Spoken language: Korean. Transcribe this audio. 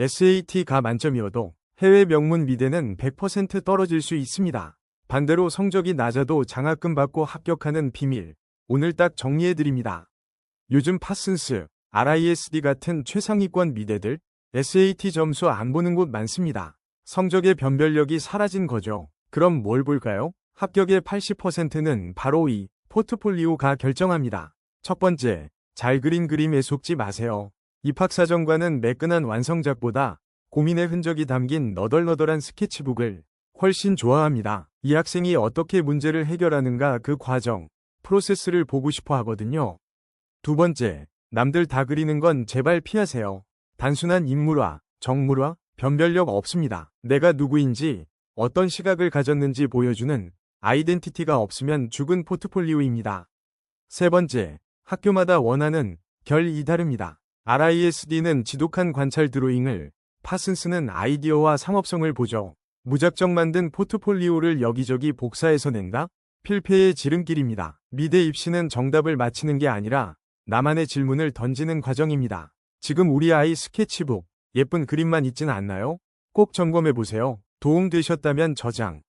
SAT가 만점이어도 해외 명문 미대는 100% 떨어질 수 있습니다. 반대로 성적이 낮아도 장학금 받고 합격하는 비밀. 오늘 딱 정리해드립니다. 요즘 파슨스, RISD 같은 최상위권 미대들 SAT 점수 안 보는 곳 많습니다. 성적의 변별력이 사라진 거죠. 그럼 뭘 볼까요? 합격의 80%는 바로 이 포트폴리오가 결정합니다. 첫 번째, 잘 그린 그림에 속지 마세요. 입학사정과는 매끈한 완성작보다 고민의 흔적이 담긴 너덜너덜한 스케치북을 훨씬 좋아합니다. 이 학생이 어떻게 문제를 해결하는가 그 과정, 프로세스를 보고 싶어 하거든요. 두 번째, 남들 다 그리는 건 제발 피하세요. 단순한 인물화, 정물화, 변별력 없습니다. 내가 누구인지, 어떤 시각을 가졌는지 보여주는 아이덴티티가 없으면 죽은 포트폴리오입니다. 세 번째, 학교마다 원하는 결이 다릅니다. RISD는 지독한 관찰 드로잉을, 파슨스는 아이디어와 상업성을 보죠. 무작정 만든 포트폴리오를 여기저기 복사해서 낸다? 필패의 지름길입니다. 미대 입시는 정답을 맞히는 게 아니라 나만의 질문을 던지는 과정입니다. 지금 우리 아이 스케치북, 예쁜 그림만 있진 않나요? 꼭 점검해 보세요. 도움되셨다면 저장,